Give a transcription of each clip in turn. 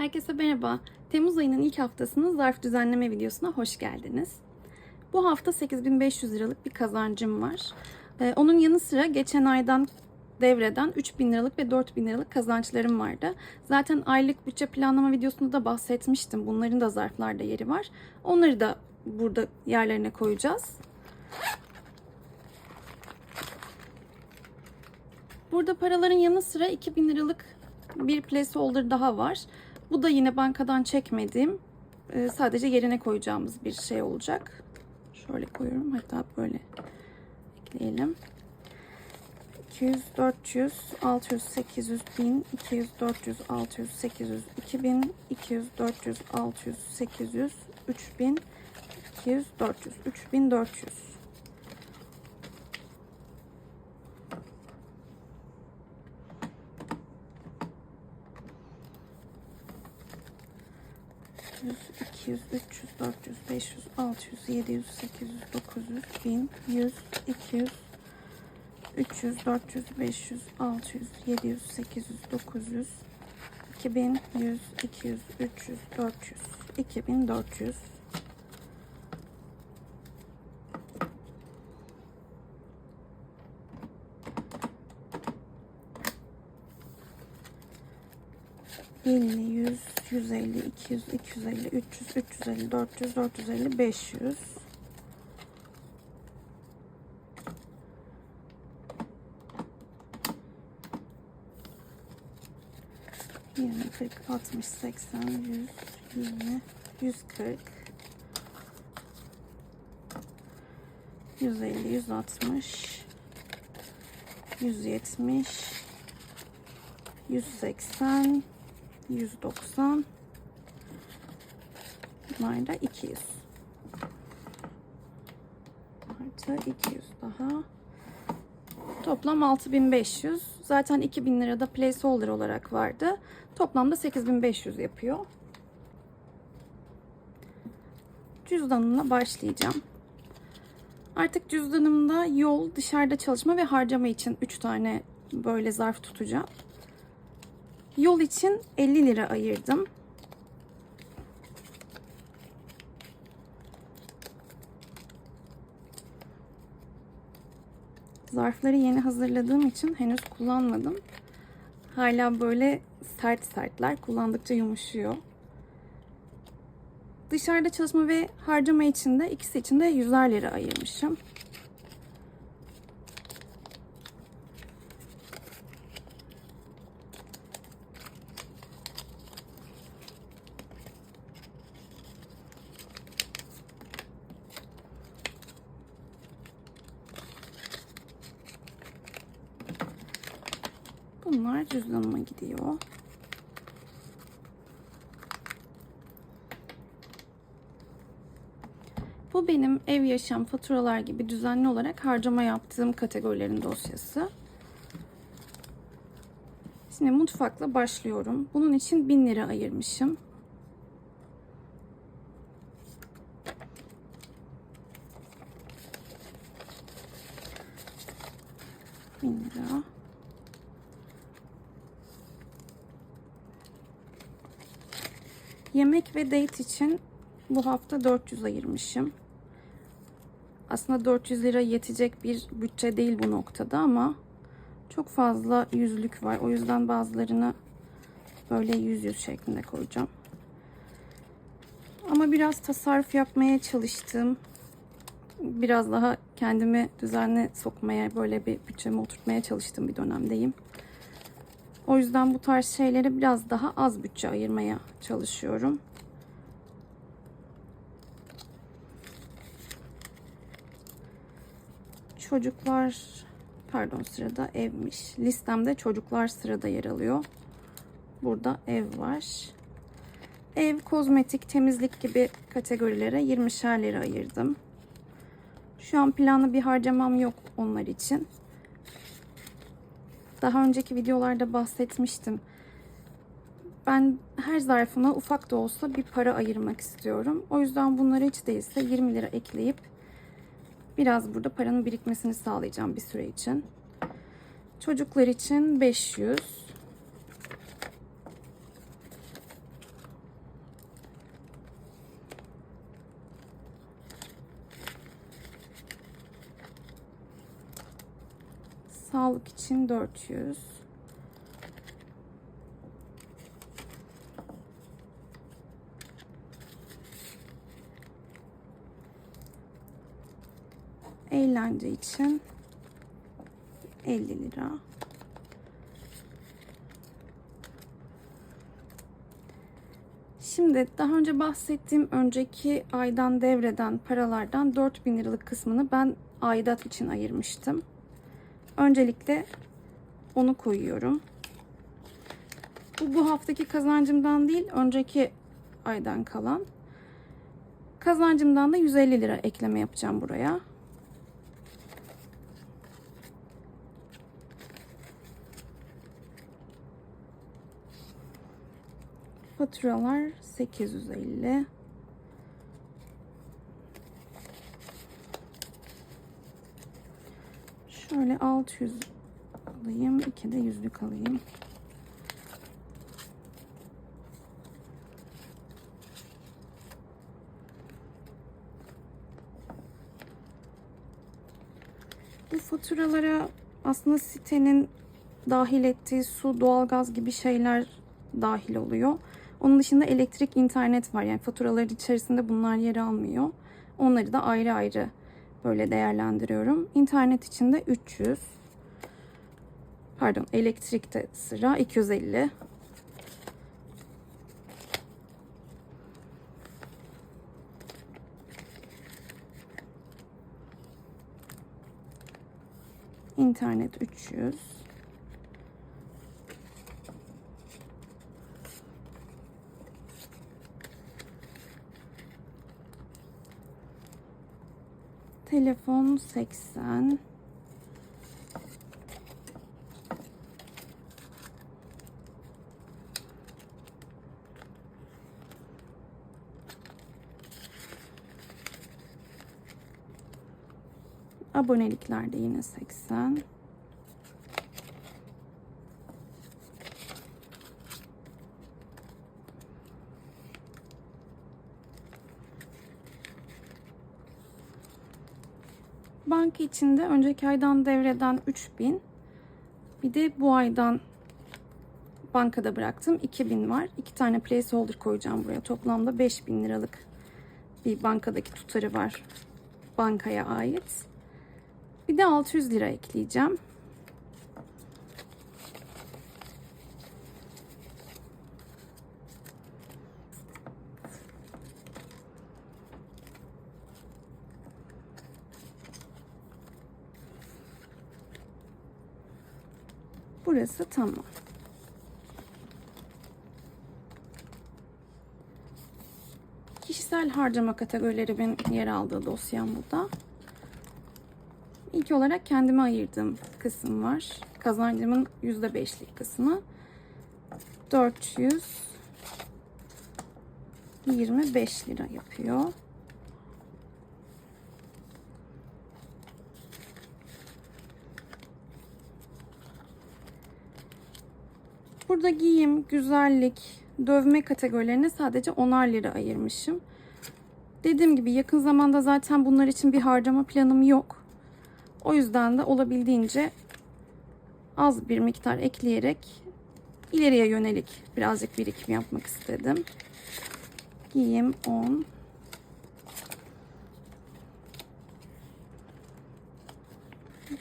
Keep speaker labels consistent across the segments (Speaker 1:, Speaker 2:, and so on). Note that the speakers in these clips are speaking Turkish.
Speaker 1: Herkese merhaba. Temmuz ayının ilk haftasının zarf düzenleme videosuna hoş geldiniz. Bu hafta 8500 liralık bir kazancım var. Ee, onun yanı sıra geçen aydan devreden 3000 liralık ve 4000 liralık kazançlarım vardı. Zaten aylık bütçe planlama videosunda da bahsetmiştim. Bunların da zarflarda yeri var. Onları da burada yerlerine koyacağız. Burada paraların yanı sıra 2000 liralık bir placeholder daha var. Bu da yine bankadan çekmediğim e, sadece yerine koyacağımız bir şey olacak. Şöyle koyuyorum hatta böyle ekleyelim. 200, 400, 600, 800, 1000, 200, 400, 600, 800, 2000, 200, 400, 600, 800, 3000, 200, 400, 3400. Yüz, 200, 300, 400, 500, 600, 700, 800, 900, 1000, 100, 200, 300, 400, 500, 600, 700, 800, 900, 2000, 100, 200, 300, 400, 2400. Elli, yüz, yüz elli, iki yüz, iki yüz elli, üç yüz, üç yüz elli, dört yüz, dört yüz elli, yüz. 20, 40, 60, 80, 100, 190, bunlar da 200. Artı 200 daha. Toplam 6500. Zaten 2000 lirada placeholder olarak vardı. Toplamda 8500 yapıyor. Cüzdanımla başlayacağım. Artık cüzdanımda yol, dışarıda çalışma ve harcama için 3 tane böyle zarf tutacağım. Yol için 50 lira ayırdım. Zarfları yeni hazırladığım için henüz kullanmadım. Hala böyle sert sertler. Kullandıkça yumuşuyor. Dışarıda çalışma ve harcama için de ikisi için de 100'er lira ayırmışım. Bunlar cüzdanıma gidiyor. Bu benim ev yaşam faturalar gibi düzenli olarak harcama yaptığım kategorilerin dosyası. Şimdi mutfakla başlıyorum. Bunun için 1000 lira ayırmışım. Bin lira. Yemek ve date için bu hafta 400 ayırmışım. Aslında 400 lira yetecek bir bütçe değil bu noktada ama çok fazla yüzlük var. O yüzden bazılarını böyle yüz yüz şeklinde koyacağım. Ama biraz tasarruf yapmaya çalıştım. Biraz daha kendimi düzenli sokmaya, böyle bir bütçeme oturtmaya çalıştığım bir dönemdeyim. O yüzden bu tarz şeylere biraz daha az bütçe ayırmaya çalışıyorum. Çocuklar pardon sırada evmiş. Listemde çocuklar sırada yer alıyor. Burada ev var. Ev, kozmetik, temizlik gibi kategorilere 20'şer lira ayırdım. Şu an planlı bir harcamam yok onlar için. Daha önceki videolarda bahsetmiştim. Ben her zarfına ufak da olsa bir para ayırmak istiyorum. O yüzden bunları hiç değilse 20 lira ekleyip biraz burada paranın birikmesini sağlayacağım bir süre için. Çocuklar için 500. Sağlık için 400. Eğlence için 50 lira. Şimdi daha önce bahsettiğim önceki aydan devreden paralardan 4000 liralık kısmını ben aidat için ayırmıştım. Öncelikle onu koyuyorum. Bu bu haftaki kazancımdan değil, önceki aydan kalan. Kazancımdan da 150 lira ekleme yapacağım buraya. Faturalar 850. Şöyle 600 alayım. 2 de yüzlük alayım. Bu faturalara aslında sitenin dahil ettiği su, doğalgaz gibi şeyler dahil oluyor. Onun dışında elektrik, internet var. Yani faturaların içerisinde bunlar yer almıyor. Onları da ayrı ayrı böyle değerlendiriyorum. İnternet için de 300. Pardon, elektrikte sıra 250. İnternet 300. Telefon 80. Abonelikler de yine 80. Banka içinde önceki aydan devreden 3000. Bir de bu aydan bankada bıraktım. 2000 var. İki tane placeholder koyacağım buraya. Toplamda 5000 liralık bir bankadaki tutarı var. Bankaya ait. Bir de 600 lira ekleyeceğim. Burası tamam. Kişisel harcama kategorilerimin yer aldığı dosyam burada. İlk olarak kendime ayırdığım kısım var. Kazancımın %5'lik kısmı. 425 lira yapıyor. Burada giyim, güzellik, dövme kategorilerine sadece 10'ar lira ayırmışım. Dediğim gibi yakın zamanda zaten bunlar için bir harcama planım yok. O yüzden de olabildiğince az bir miktar ekleyerek ileriye yönelik birazcık birikim yapmak istedim. Giyim 10.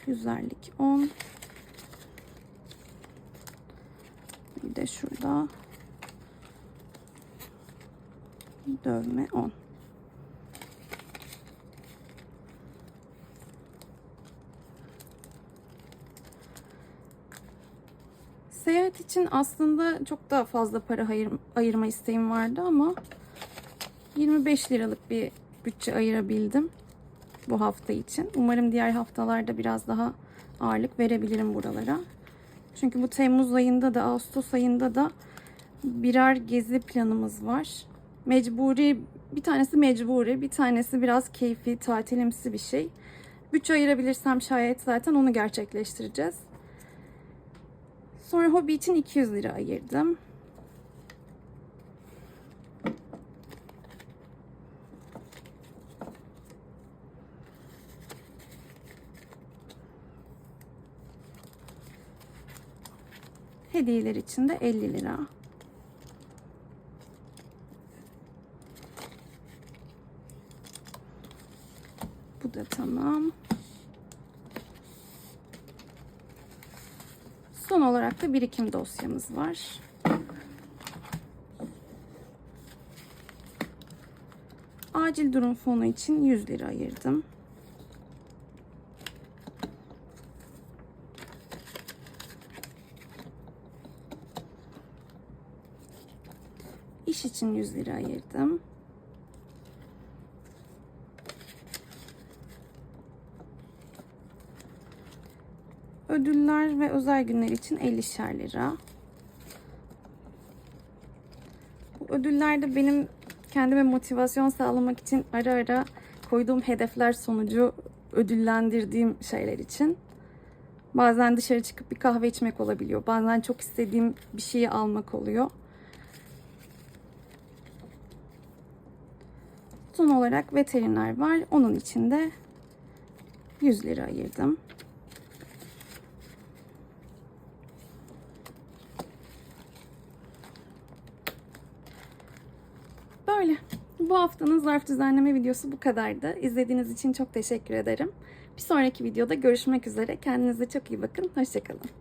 Speaker 1: Güzellik 10. Bir de şurada dövme 10. Seyahat için aslında çok daha fazla para ayır, ayırma isteğim vardı ama 25 liralık bir bütçe ayırabildim bu hafta için. Umarım diğer haftalarda biraz daha ağırlık verebilirim buralara. Çünkü bu Temmuz ayında da Ağustos ayında da birer gezi planımız var. Mecburi bir tanesi mecburi, bir tanesi biraz keyfi, tatilimsi bir şey. Bütçe ayırabilirsem şayet zaten onu gerçekleştireceğiz. Sonra hobi için 200 lira ayırdım. Hediyeler için de 50 lira. Bu da tamam. Son olarak da birikim dosyamız var. Acil durum fonu için 100 lira ayırdım. İş için 100 lira ayırdım. Ödüller ve özel günler için 50'şer lira. Bu ödüller de benim kendime motivasyon sağlamak için ara ara koyduğum hedefler sonucu ödüllendirdiğim şeyler için. Bazen dışarı çıkıp bir kahve içmek olabiliyor. Bazen çok istediğim bir şeyi almak oluyor. Son olarak veteriner var. Onun için de 100 lira ayırdım. Böyle. Bu haftanın zarf düzenleme videosu bu kadardı. İzlediğiniz için çok teşekkür ederim. Bir sonraki videoda görüşmek üzere. Kendinize çok iyi bakın. Hoşçakalın.